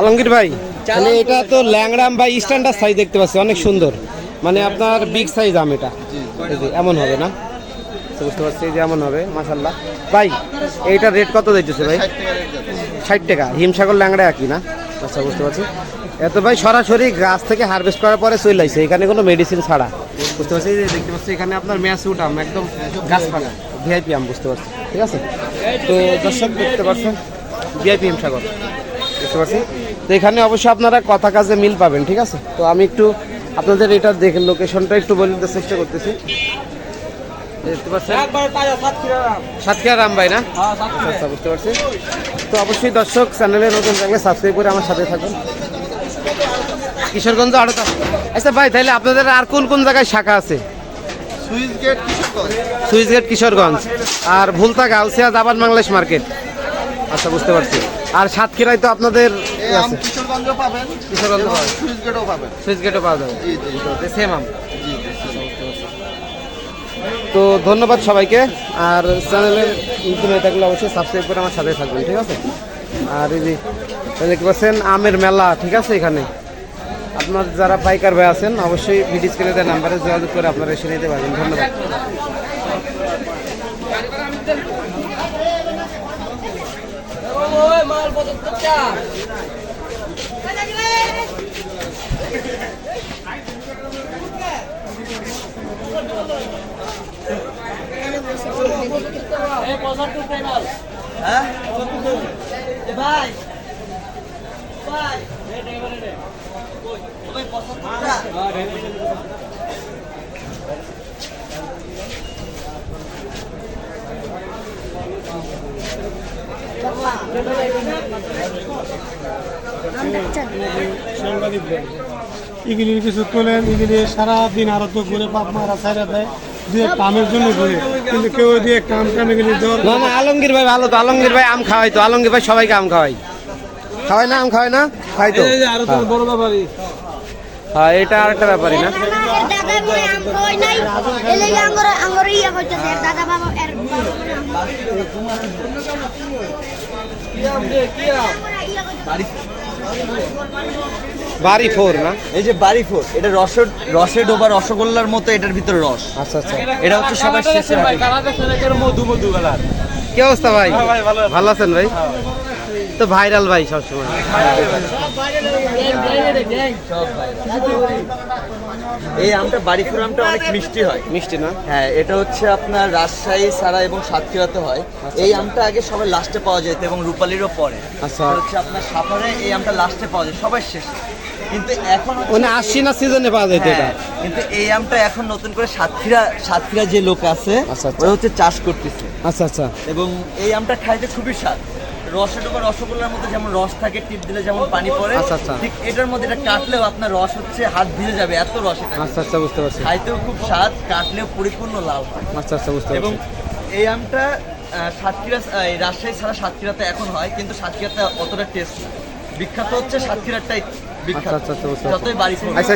আলমগীর ভাই? তাহলে এটা তো ল্যাংরাম বা স্ট্যান্ডার্ড সাইজ দেখতে পাচ্ছি, অনেক সুন্দর। মানে আপনার বিগ সাইজ আম এটা। এমন হবে না? বুঝতে পারছি যে এমন হবে মাসাল্লাহ ভাই, এইটার রেট কত দিতেছে ভাই? ষাট টাকা। হিমসাগর ল্যাংড়া একই না? আচ্ছা বুঝতে পারছি। এত ভাই, সরাসরি গাছ থেকে হারভেস্ট করার পরে চলে আসছে এখানে কোনো মেডিসিন ছাড়া। বুঝতে পারছি যে দেখতে পাচ্ছি এখানে আপনার ম্যাসুট আম, একদম গাছ পাকা ভিআইপি আম, বুঝতে পারছি। ঠিক আছে? তো দর্শক দেখতে পাচ্ছেন ভিআইপি হিমসাগর। বুঝতে পারছি তো এখানে অবশ্যই আপনারা কথা কাজে মিল পাবেন ঠিক আছে? তো আমি একটু আপনাদের এটা দেখে লোকেশনটা একটু বলে দিতে চেষ্টা করতেছি। দেখতে পাচ্ছেন? সাতক্ষীরা রাম। ভাই না? আচ্ছা, আচ্ছা বুঝতে পারছি। তো অবশ্যই দর্শক চ্যানেলে নতুন থাকলে সাবস্ক্রাইব করে আমার সাথে থাকুন। কিশোরগঞ্জ আরও আচ্ছা ভাই তাহলে আপনাদের আর কোন কোন জায়গায় শাখা আছে? Switch gate Kishoreganj. Switch gate Kishoreganj. আর ভুলতা গাউসিয়া জাবান বাংলাদেশ মার্কেট। আচ্ছা বুঝতে পারছি। আর সাতক্ষীরায় তো আপনাদের আম কিশোরগঞ্জও পাবেন কিশোরগঞ্জ পাবেন। সুইচ গেটও পাবেন। সুইচ গেটও পাওয়া যাবে। জি জি সেম আম। জি তো ধন্যবাদ সবাইকে। আর চ্যানেলের নতুন হয়ে থাকলে অবশ্যই সাবস্ক্রাইব করে আমার সাথে থাকবেন ঠিক আছে? আর এই যে দেখতে পাচ্ছেন আমের মেলা ঠিক আছে এখানে? আপনার যারা পাইকার ভাই আছেন অবশ্যই ভিডিও স্ক্রিনে দেওয়া নাম্বারে যোগাযোগ করে আপনারা এসে নিতে পারবেন। ধন্যবাদ। হ্যাঁ? ভাই। ভাই। রে ড্রাইভার রে কই ওই পছন্দ না ইগিলির কিছু তোলেন ইগিলি সারাদিন আরও তো ঘুরে পাপ মারা ছাইরা দেয় দিয়ে কামের জন্য ঘুরে। কিন্তু কেউ দিয়ে কাম কামে গেলে জ্বর না না আলমগীর ভাই ভালো তো আলমগীর ভাই আম খাওয়াই তো আলমগীর ভাই সবাইকে আম খাওয়াই। খাওয়াই না আম খাওয়াই না? খাই তো। আরও তো বড় ব্যাপারই। হ্যাঁ এটা আরেকটা ব্যাপারই না? দাদা আম খাওয়াই নাই এলে আঙ্গর আঙ্গর ইয়া হইতাছে দাদা বাবা এর বাবা মনে আম বাড়ি ফোর না? এই যে বাড়ি ফোর এটা রসের রসে ডোবা রসগোল্লার মতো এটার ভিতরে রস। আচ্ছা আচ্ছা। এটা হচ্ছে সবার শেষে মধু মধু বেলার কি অবস্থা ভাই? ভালো আছেন। ভাই? তো ভাইরাল ভাই সবসময়। এই আমটা বাড়ি ফোর আমটা অনেক মিষ্টি হয়। মিষ্টি না? হ্যাঁ এটা হচ্ছে আপনার রাজশাহী সারা এবং সাতক্ষীরাতে হয়। এই আমটা আগে সবাই লাস্টে পাওয়া যেত এবং রূপালিরও পরে। আচ্ছা। হচ্ছে আপনার সাফারে এই আমটা লাস্টে পাওয়া যায় সবার শেষে। কিন্তু এখন মানে আশি না সিজনে পাওয়া যেত এটা? হ্যাঁ, কিন্তু এই আমটা এখন নতুন করে সাতক্ষীরা সাতক্ষীরা যে লোক আছে আচ্ছা, আচ্ছা। ওরা হচ্ছে চাষ করতেছে। আচ্ছা আচ্ছা। এবং এই আমটা খাইতে খুবই স্বাদ। রসে ডোবা রসগোল্লার মধ্যে যেমন রস থাকে টিপ দিলে যেমন পানি পড়ে আচ্ছা, আচ্ছা। ঠিক এটার মধ্যে এটা কাটলেও আপনার রস হচ্ছে হাত ভিজে যাবে এত রস এটা। আচ্ছা আচ্ছা বুঝতে পারছি। খাইতেও খুব স্বাদ কাটলেও পরিপূর্ণ লাল হয়। আচ্ছা আচ্ছা বুঝতে এবং এই আমটা সাতক্ষীরা এই রাজশাহী ছাড়া সাতক্ষীরাতে এখন হয় কিন্তু সাতক্ষীরাতে অতটা টেস্ট বিখ্যাত হচ্ছে সাতক্ষীরাটাই বিখ্যাত আচ্ছা, বুঝতে পারছি। যতই বাড়ি আচ্ছা